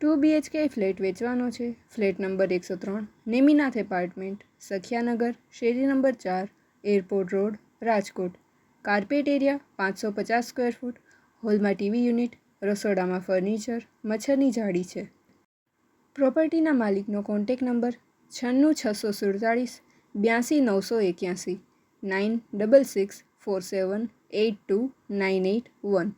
Two BHK flat વેચવાનો છે. Flat number એકસો ત્રણ, નેમિનાથ એપાર્ટમેન્ટ, સખિયાનગર, શેરી નંબર ચાર, airport road, Rajkot. Carpet area, પાંચસો પચાસ સ્ક્વેર ફૂટ. હોલમાં ટીવી યુનિટ, રસોડામાં ફર્નિચર, મચ્છરની જાળી છે. પ્રોપર્ટીના માલિકનો કોન્ટેક નંબર, છન્નું છસો સુડતાળીસ, બ્યાસી નવસો એક્યાસી, nine double six four seven eight two nine eight one.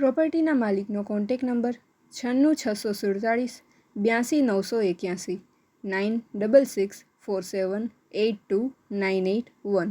પ્રોપર્ટીના માલિકનો કોન્ટેક નંબર છન્નું છસો સુડતાળીસ બ્યાસી નવસો એક્યાસી nine double six four seven eight two nine eight one.